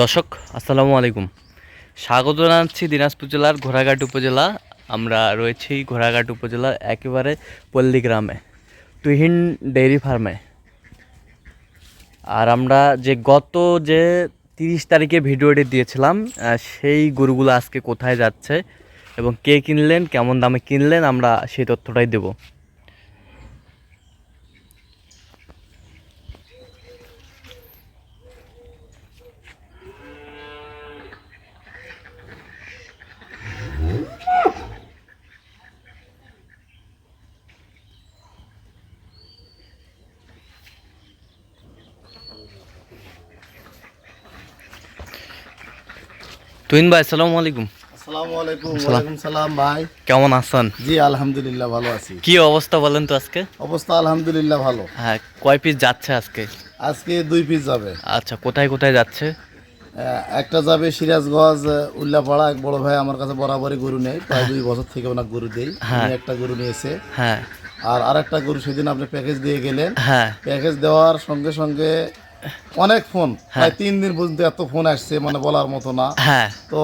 দর্শক, আসসালামু আলাইকুম। স্বাগত জানাচ্ছি দিনাজপুর জেলার ঘোড়াঘাট উপজেলা। আমরা রয়েছি ঘোড়াঘাট উপজেলার একেবারে পল্লী গ্রামে, তুহিন ডেইরি ফার্মে। আর আমরা যে গত যে তিরিশ তারিখে ভিডিওটি দিয়েছিলাম সেই গরুগুলো আজকে কোথায় যাচ্ছে এবং কে কিনলেন, কেমন দামে কিনলেন, আমরা সেই তথ্যটাই দেবো। তুহিন ভাই আসসালামু আলাইকুম। আসসালামু আলাইকুম ওয়ালাইকুম সালাম ভাই। কেমন আছেন? জি আলহামদুলিল্লাহ ভালো আছি। কি অবস্থা বলেন তো আজকে? অবস্থা আলহামদুলিল্লাহ ভালো। হ্যাঁ কয় পিস যাচ্ছে আজকে? আজকে দুই পিস যাবে। আচ্ছা কোথায় কোথায় যাচ্ছে? একটা যাবে সিরাজগঞ্জ উল্লাপাড়া। এক বড় ভাই আমার কাছে বরাবরই গরু নেই প্রায় দুই বছর থেকে ওনার গরু দেই। হ্যাঁ। একটা গরু নিয়েছে। হ্যাঁ। আর আরেকটা গরু সেদিন আপনি প্যাকেজ দিয়ে গেলেন। হ্যাঁ। প্যাকেজ দেওয়ার সঙ্গে সঙ্গে অনেক ফোন। প্রায় তিন দিন পর্যন্ত এত ফোন আসছে মানে বলার মতো না। হ্যাঁ। তো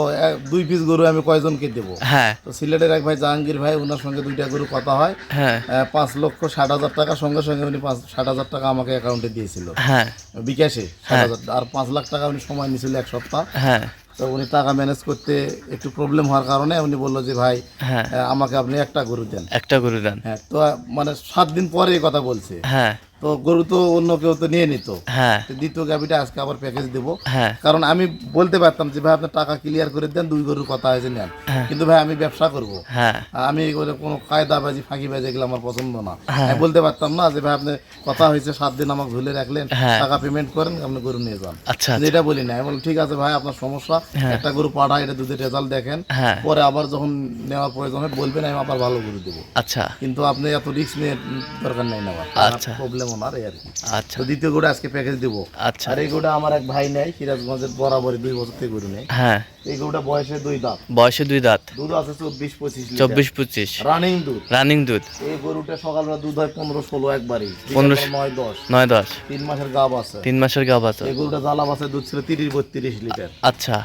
দুই পিস গরু আমি কয়জনকে দেবো? হ্যাঁ। তো সিলেটের এক ভাই জাহাঙ্গীর ভাই ওনার সঙ্গে দুইটা গরু কথা হয়। হ্যাঁ। পাঁচ লক্ষ ষাট হাজার টাকা সঙ্গে সঙ্গে উনি পাঁচ ষাট হাজার টাকা আমাকে অ্যাকাউন্টে দিয়েছিল। হ্যাঁ। বিকাশে ষাট হাজার আর পাঁচ লাখ টাকা উনি সময় নিয়েছিল এক সপ্তাহ। হ্যাঁ। তো উনি টাকা ম্যানেজ করতে একটু প্রবলেম হওয়ার কারণে উনি বলল যে ভাই হ্যাঁ। আমাকে আপনি একটা গরু দেন। একটা গরু দেন। হ্যাঁ তো মানে সাত দিন পরে এই কথা বলছে। হ্যাঁ। তো গরু তো অন্য কেউ তো নিয়ে নিত। হ্যাঁ। দ্বিতীয় গাভিটা আজকে আবার প্যাকেজ দেবো। হ্যাঁ। কারণ আমি বলতে পারতাম যে ভাই আপনার টাকা ক্লিয়ার করে দেন দুই গরুর কথা হয়েছে নেন। কিন্তু ভাই আমি ব্যবসা করব। হ্যাঁ। আমি কোনো কায়দাবাজি ফাঁকিবাজি এগুলো আমার পছন্দ না। আমি বলতে পারতাম না যে ভাই আপনি কথা হয়েছে সাত দিন আমাকে ঝুলে রাখলেন হ্যাঁ। টাকা পেমেন্ট করেন আপনি গরু নিয়ে যান। আচ্ছা কিন্তু এটা বলি না। আমি ঠিক আছে ভাই আপনার সমস্যা। একটা গরু পাঠায় এটা দুধের রেজাল্ট দেখেন। হ্যাঁ। পরে আবার যখন নেওয়ার প্রয়োজন হয় বলবেন আমি আবার ভালো গরু দেবো। আচ্ছা। কিন্তু আপনি এত রিস্ক নিয়ে দরকার নেই নেওয়ার। আচ্ছা। প্রবলেম ওনার এই আর কি আচ্ছা। তো দ্বিতীয় গরু আজকে প্যাকেজ দেবো। আচ্ছা। আর এই গরুটা আমার এক ভাই নেয় সিরাজগঞ্জের বরাবরই দুই বছর থেকে গরু নেই হ্যাঁ। এই গরুটা বয়সে দুই দাঁত। বয়সে দুই দাঁত। দুধ আছে চব্বিশ পঁচিশ চব্বিশ পঁচিশ। রানিং দুধ। রানিং দুধ। এই গরুটা সকালবেলা দুধ হয় পনেরো ষোলো একবারই। পনেরো বিকালবেলা নয় দশ। নয় দশ। তিন মাসের গাব আছে। তিন মাসের গাভ আছে। এই গরুটা জ্বালা বাসে দুধ ছিল তিরিশ বত্রিশ লিটার। আচ্ছা।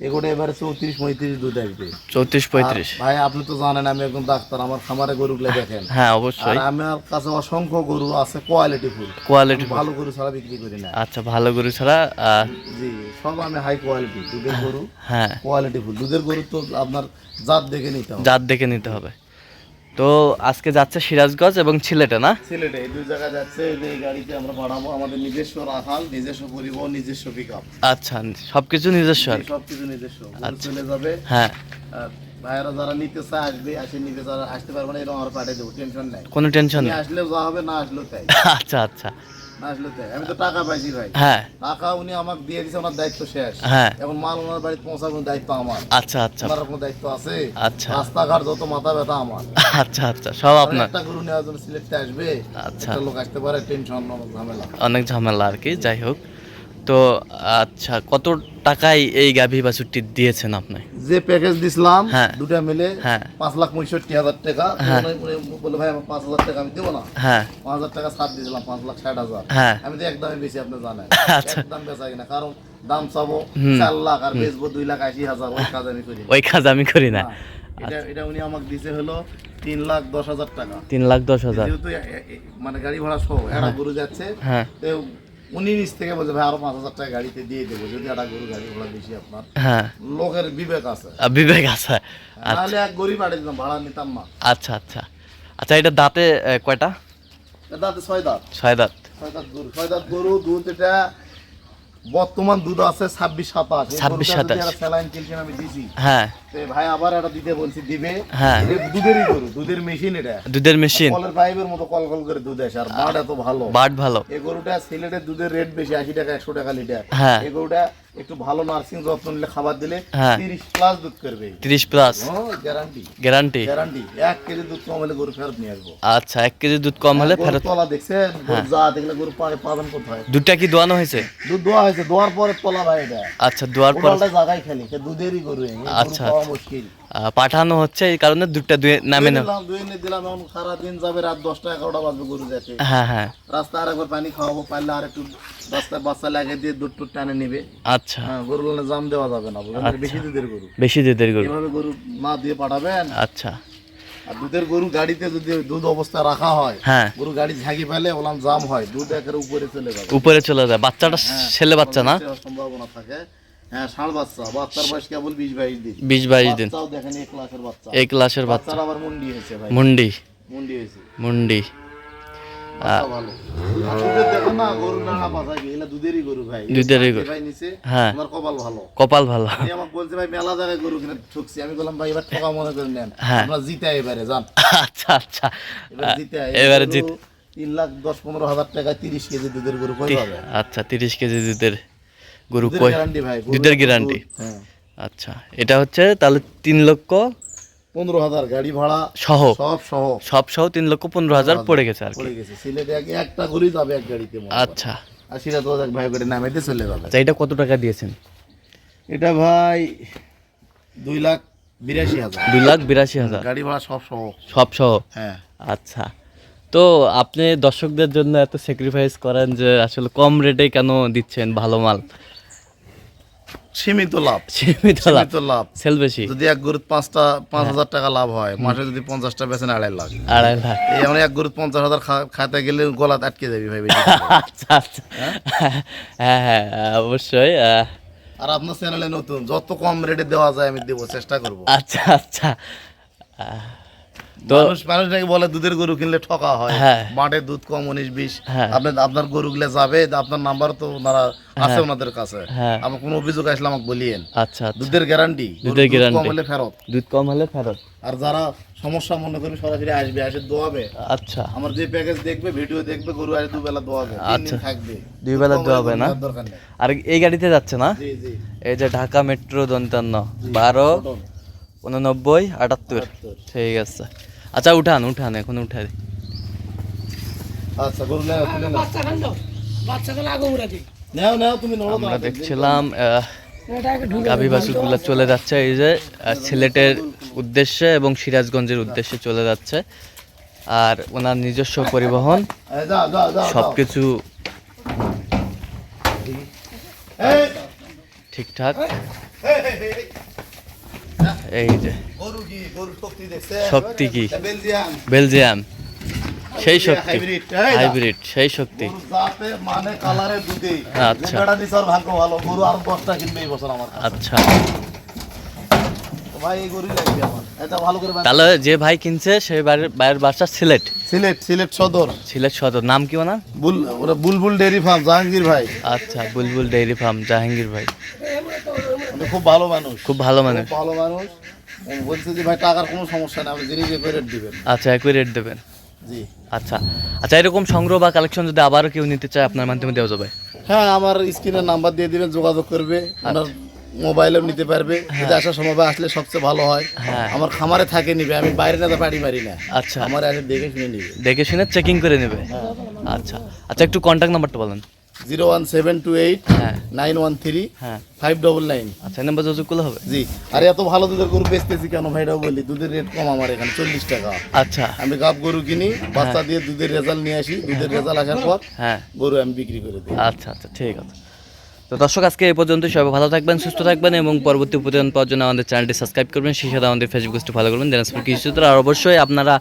গরুটা এবারে চৌত্রিশ পঁয়ত্রিশ দুধ আসবে। চৌত্রিশ পঁয়ত্রিশ। ভাই আপনি তো জানেন আমি একজন ডাক্তার আমার খামারে গরুগুলো দেখেন। হ্যাঁ অবশ্যই। আমার কাছে অসংখ্য গরু আছে কোয়ালিটি ফুল। কোয়ালিটি ভালো গরু ছাড়া বিক্রি করি না। আচ্ছা ভালো গরু ছাড়া জি সব আমি হাই কোয়ালিটি দুধের গরু হ্যাঁ। Quality full. দুধের গরু তো আপনার জাত দেখে নিতে হবে। জাত দেখে নিতে হবে। তো আজকে যাচ্ছে সিরাজগঞ্জ এবং সিলেটে না? সিলেটে এই দুই জায়গা যাচ্ছে এই গাড়িতে আমরা বাড়াবো আমাদের নিজস্ব রাখাল নিজস্ব পরিবহন নিজস্ব পিকআপ আচ্ছা সবকিছু নিজস্ব আর সবকিছু নিজস্ব। গরু চলে যাবে। হ্যাঁ। আর ভাইয়েরা যারা নিতে চায় আসবে আসে নিতে যারা আসতে পারবে না এরকম আর পাঠিয়ে দেবো টেনশন নাই। কোনো টেনশন নেই। আসলেও যা হবে না আসলেও তাই। আচ্ছা আচ্ছা। আমি তো টাকা পাইছি ভাই। হ্যাঁ। টাকা উনি আমাকে দিয়ে দিছে ওনার দায়িত্ব শেষ। হ্যাঁ। এখন মাল ওনার বাড়িতে পৌঁছানোর দায়িত্ব আমার। আচ্ছা আচ্ছা। কোনো দায়িত্ব আছে? আচ্ছা। রাস্তাঘাট যত মাথা ব্যথা আমার। আচ্ছা আচ্ছা সব আপনার। একটা গরু নেওয়ার জন্য আসবে আচ্ছা। লোক আসতে পারে টেনশন ঝামেলা। অনেক ঝামেলা আর কি যাই হোক। তো আচ্ছা কত টাকায় এই গাভী বাছুরটি দিয়েছেন আপনি? যে প্যাকেজ দিছিলাম হ্যাঁ। দুটা মিলে হ্যাঁ। পাঁচ লাখ পঁয়ষট্টি হাজার টাকা। উনি বলে ভাই আমার পাঁচ হাজার টাকা আমি দেবো না। হ্যাঁ। পাঁচ হাজার টাকা ছাড় দিয়েছিলাম পাঁচ লাখ ষাট হাজার। হ্যাঁ। আমি তো একদমই বেশি আপনি জানেন। আচ্ছা। একদম বেচা কিনা কারণ দাম চাবো চার লাখ আর বেচবো দুই লাখ আশি হাজার ওই কাজ আমি করি ওই কাজ আমি করি না। এটা এটা উনি আমাকে দিছে হলো তিন লাখ দশ হাজার টাকা। তিন লাখ দশ হাজার। যেহেতু মানে গাড়ি ভাড়া সহ একটা গরু যাচ্ছে হ্যাঁ। উনি নিচ থেকে বলছে ভাই আরও পাঁচ হাজার টাকা গাড়িতে দিয়ে দেবো যদি একটা গরু গাড়ি ঘোড়া বেশি আপনার। হ্যাঁ। লোকের বিবেক আছে। বিবেক আছে। তাহলে এক গরিব পাঠিয়ে দিতাম ভাড়া নিতাম না। আচ্ছা আচ্ছা। আচ্ছা এটা দাঁতে কয়টা? দাঁতে ছয় দাঁত। ছয় দাঁত। ছয় দাঁত গরু ছয় দাঁত গরু দুধ এটা বর্তমান দুধ আছে ছাব্বিশ সাতাশ। 26, 27 স্যালাইন কিনছেন আমি দিছি। হ্যাঁ। ভাই আবার এটা দিতে বলছি দিবে? হ্যাঁ। দুধেরই গরু দুধের মেশিন এটা। দুধের মেশিন কলের পাইপের মতো কল কল করে দুধ আসে আর বাট এত ভালো। বাট ভালো। এই গরুটা সিলেটের দুধের রেট বেশি আশি টাকা একশো টাকা লিটার। হ্যাঁ। এই গরুটা একটু ভালো নার্সিং যত্ন নিলে খাবার দিলে হ্যাঁ। তিরিশ প্লাস দুধ করবে। তিরিশ প্লাস গ্যারান্টি গ্যারান্টি গ্যারান্টি এক কেজি দুধ কম হলে গরু ফেরত নিয়ে আসব। আচ্ছা এক কেজি দুধ কম হলে গরুর ফেরত তলা দেখছেন? গরু হ্যাঁ। যা দেখলে গরু পালন পাবেন কোথায়? দুধটা কি দোয়ানো হয়েছে? দুধ দোয়া হয়েছে দোয়ার পরে তলা ভাই এটা। আচ্ছা দোয়ার পরে জায়গায় খেলি সে দুধেরই গরু আচ্ছা, পাওয়া আচ্ছা। মুশকিল। পাঠানো হচ্ছে এই কারণে দুটা দুই নামে না দিলাম দুই এনে দিলাম এখন সারা দিন যাবে রাত দশটা এগারোটা বাজবে গরু যেতে হ্যাঁ হ্যাঁ। রাস্তায় আরেকবার পানি খাওয়াবো পারলে আর একটু রাস্তায় বাচ্চা লাগিয়ে দিয়ে দুধ টুধ টানে নিবে। আচ্ছা। হ্যাঁ গরু লাইনে জাম দেওয়া যাবে না বুঝলেন? বেশি দুধের গরু। বেশি দুধের গরু। এভাবে গরু না দিয়ে পাঠাবেন। আচ্ছা। আর দুধের গরু গাড়িতে যদি দুধ অবস্থা রাখা হয় হ্যাঁ। গরু গাড়ি ঝাঁকি ফেলে ওলাম জাম হয় দুধ একের উপরে চলে যাবে। উপরে চলে যায়। বাচ্চাটা ছেলে বাচ্চা না? সম্ভাবনা থাকে। হ্যাঁ ষাঁড় বাচ্চা বাচ্চার বয়স কেবল বিশ বাইশ দিন। বিশ বাইশ দিন। দেখেন এক লাখের বাচ্চা। এক বাচ্চা। আবার মুন্ডি হয়েছে ভাই। মুন্ডি। মুন্ডি হয়েছে। মুন্ডি। আমার কপাল ভালো। বলছে ভাই মেলা জায়গায় গরু কিনে ঠকছি। আমি বললাম ভাই এবার ঠকা মনে করে নেন। হ্যাঁ। আমরা জিতে এবারে যান। আচ্ছা আচ্ছা। এবার জিতে এবারে গরু জিত তিন লাখ দশ পনেরো হাজার টাকায় তিরিশ কেজি দুধের গরু আচ্ছা তিরিশ কেজি দুধের গরু দুধের গ্যারান্টি দুধের আচ্ছা এটা হচ্ছে তাহলে তিন লক্ষ পনেরো হাজার গাড়ি ভাড়া সহ। সব সহ। সব সহ তিন লক্ষ পনেরো হাজার পড়ে গেছে আর পড়ে গেছে। সিলেটে একটা গরুই যাবে এক গাড়িতে আচ্ছা। আর সেটা তো ভাই করে নামাইতে চলে যাবে। আচ্ছা এটা কত টাকা দিয়েছেন? এটা ভাই দুই লাখ বিরাশি হাজার। দুই লাখ বিরাশি হাজার। গাড়ি ভাড়া সব সহ। সব সহ? হ্যাঁ। আচ্ছা তো আপনি দর্শকদের জন্য এত স্যাক্রিফাইস করেন যে আসলে কম রেটে কেন দিচ্ছেন ভালো মাল? সীমিত লাভ। সীমিত লাভ। সীমিত লাভ। সেল বেশি। যদি এক গরুত পাঁচটা পাঁচ হাজার টাকা লাভ হয় মাসে যদি পঞ্চাশটা বেচেন আড়াই লাখ। আড়াই লাখ। এই আমরা এক গরুত পঞ্চাশ হাজার খাতে গেলে গলাত আটকে যাবি ভাই আচ্ছা আচ্ছা। হ্যাঁ হ্যাঁ অবশ্যই আহ, আর আপনার চ্যানেলে নতুন যত কম রেটে দেওয়া যায় আমি দেবো চেষ্টা করব। আচ্ছা আচ্ছা। মানুষ মানুষ নাকি বলে দুধের গরু কিনলে ঠকা হয়। হ্যাঁ। মাঠে দুধ কম উনিশ বিশ। হ্যাঁ। আপনার আপনার গরুগুলো যাবে আপনার নাম্বার তো ওনারা আছে ওনাদের কাছে। হ্যাঁ। আমার কোনো অভিযোগ আসলে আমাকে বলিয়েন। আচ্ছা আচ্ছা। দুধের গ্যারান্টি দুধের কম হলে ফেরত। দুধ কম হলে ফেরত। আর যারা সমস্যা মনে করবে সরাসরি আসবে আসে দোয়াবে। আচ্ছা। আমার যে প্যাকেজ দেখবে ভিডিও দেখবে গরু আসে দুবেলা দোয়াবে। আচ্ছা। থাকবে। দুই বেলা দোয়াবে না? আর এই গাড়িতে যাচ্ছে না? এই যে ঢাকা মেট্রো দন্তান্ন বারো। উননব্বই আটাত্তর। ঠিক আছে। আচ্ছা উঠান উঠান এখন আচ্ছা নেও তুমি নড়ো আমরা দেখছিলাম আহ, এটা আগে গাভী বাছুরগুলো চলে যাচ্ছে এই যে সিলেটের উদ্দেশ্যে এবং সিরাজগঞ্জের উদ্দেশ্যে চলে যাচ্ছে। আর ওনার নিজস্ব পরিবহন সব। কিছু ঠিকঠাক। এই, যে শক্তি কি? বেলজিয়াম। সেই শক্তি। হাইব্রিড সেই শক্তি। মানে কালারে দুধে আচ্ছা। লেঙ্গাটা দিছে আর ভাগ্য ভালো। গরু আর দশটা কিনবে এই বছর আমার আচ্ছা। ভাই এই গরুই লাগবে আমার। এটা ভালো করে তাহলে যে ভাই কিনছে সেই বাইরের বাসা সিলেট। সিলেট সিলেট সদর। সিলেট সদর। নাম কি ওনার? বুল ওরা বুলবুল ডেয়ারি ফার্ম জাহাঙ্গীর ভাই। আচ্ছা বুলবুল ডেইরি ফার্ম জাহাঙ্গীর ভাই। খুব ভালো মানুষ। খুব ভালো মানুষ। ভালো মানুষ। বলছে যে ভাই টাকার কোনো সমস্যা নেই আপনি জিনিস রেট দিবেন। আচ্ছা একই রেট দেবেন? জি। আচ্ছা। আচ্ছা এরকম সংগ্রহ বা কালেকশন যদি আবারও কেউ নিতে চায় আপনার মাধ্যমে দেওয়া যাবে? হ্যাঁ আমার স্ক্রিনের নাম্বার দিয়ে দিবেন যোগাযোগ করবে আপনার মোবাইলেও নিতে পারবে। যদি আসার সময় আসলে সবচেয়ে ভালো হয় হ্যাঁ। আমার খামারে থাকে নিবে আমি বাইরে না বাড়ি বাড়ি না। আচ্ছা। আমার এসে দেখে শুনে নিবে। দেখে শুনে চেকিং করে নেবে। আচ্ছা। আচ্ছা একটু কন্ট্যাক্ট নাম্বারটা বলেন। Zero one seven two eight হ্যাঁ। নাইন ওয়ান থ্রি হ্যাঁ। Five double nine. আচ্ছা নাম্বার যোগাযোগ করলে হবে? জি। আর এত ভালো দুধের গরু বেচতেছি কেন ভাইরাও বলি দুধের রেট কম আমার এখানে চল্লিশ টাকা। আচ্ছা। আমি গাব গরু কিনি বাচ্চা দিয়ে দুধের রেজাল্ট নিয়ে আসি দুধের রেজাল্ট আসার পর হ্যাঁ। গরু আমি বিক্রি করে দিই। আচ্ছা আচ্ছা ঠিক আছে। তো দর্শক আজকে এই পর্যন্ত সবাই ভালো থাকবেন সুস্থ থাকবেন এবং পরবর্তী প্রতিদিন পাওয়ার জন্য আমাদের চ্যানেলটি সাবস্ক্রাইব করবেন সেই সাথে আমাদের ফেসবুক পেজটি ফলো করবেন দিনাজপুর কৃষি আর অবশ্যই আপনারা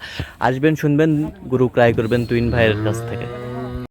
আসবেন শুনবেন গুরু ক্রাই করবেন তুইন ভাইয়ের কাছ থেকে।